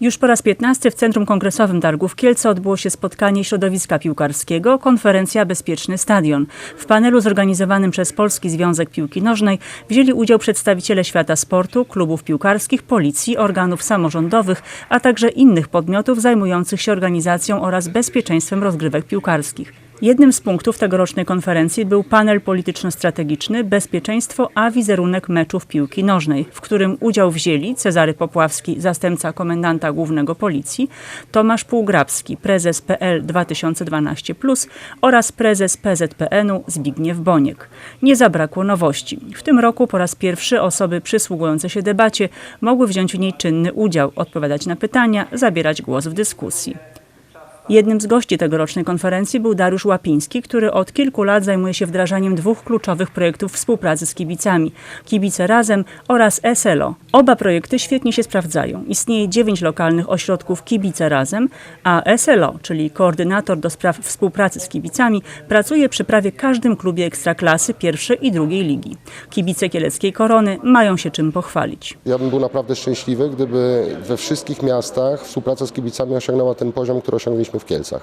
Już po raz 15 w Centrum Kongresowym Targów Kielce odbyło się spotkanie środowiska piłkarskiego, konferencja Bezpieczny Stadion. W panelu zorganizowanym przez Polski Związek Piłki Nożnej wzięli udział przedstawiciele świata sportu, klubów piłkarskich, policji, organów samorządowych, a także innych podmiotów zajmujących się organizacją oraz bezpieczeństwem rozgrywek piłkarskich. Jednym z punktów tegorocznej konferencji był panel polityczno-strategiczny Bezpieczeństwo a wizerunek meczów piłki nożnej, w którym udział wzięli Cezary Popławski, zastępca komendanta głównego policji, Tomasz Półgrabski, prezes PL 2012 oraz prezes PZPN-u Zbigniew Boniek. Nie zabrakło nowości. W tym roku po raz pierwszy osoby przysługujące się debacie mogły wziąć w niej czynny udział, odpowiadać na pytania, zabierać głos w dyskusji. Jednym z gości tegorocznej konferencji był Dariusz Łapiński, który od kilku lat zajmuje się wdrażaniem dwóch kluczowych projektów współpracy z kibicami Kibice Razem oraz SLO. Oba projekty świetnie się sprawdzają. Istnieje dziewięć lokalnych ośrodków Kibice Razem, a SLO, czyli koordynator do spraw współpracy z kibicami, pracuje przy prawie każdym klubie ekstraklasy pierwszej i drugiej ligi. Kibice Kieleckiej Korony mają się czym pochwalić. Ja bym był naprawdę szczęśliwy, gdyby we wszystkich miastach współpraca z kibicami osiągnęła ten poziom, który osiągnęliśmy w Kielcach.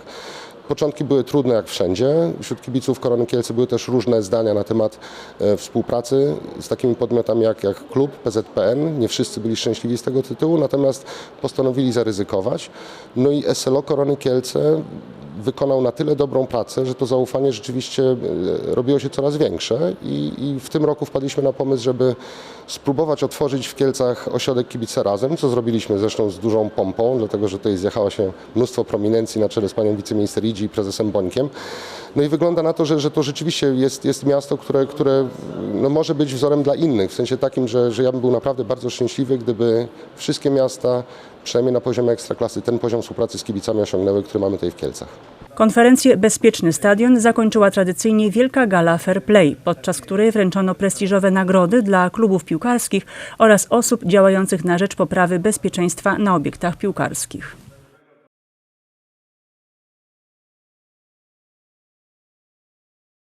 Początki były trudne jak wszędzie. Wśród kibiców Korony Kielce były też różne zdania na temat e, współpracy z takimi podmiotami jak, jak klub PZPN. Nie wszyscy byli szczęśliwi z tego tytułu, natomiast postanowili zaryzykować. No i SLO Korony Kielce wykonał na tyle dobrą pracę, że to zaufanie rzeczywiście e, robiło się coraz większe i, i w tym roku wpadliśmy na pomysł, żeby spróbować otworzyć w Kielcach ośrodek Kibice Razem, co zrobiliśmy zresztą z dużą pompą, dlatego że tutaj zjechało się mnóstwo prominencji na czele z panią wiceminister Idzi i prezesem Bońkiem. No i wygląda na to, że, że to rzeczywiście jest, jest miasto, które, które no może być wzorem dla innych, w sensie takim, że, że ja bym był naprawdę bardzo szczęśliwy, gdyby wszystkie miasta, przynajmniej na poziomie ekstraklasy, ten poziom współpracy z kibicami osiągnęły, który mamy tutaj w Kielcach. Konferencję Bezpieczny Stadion zakończyła tradycyjnie wielka gala Fair Play, podczas której wręczono prestiżowe nagrody dla klubów piłkarskich oraz osób działających na rzecz poprawy bezpieczeństwa na obiektach piłkarskich.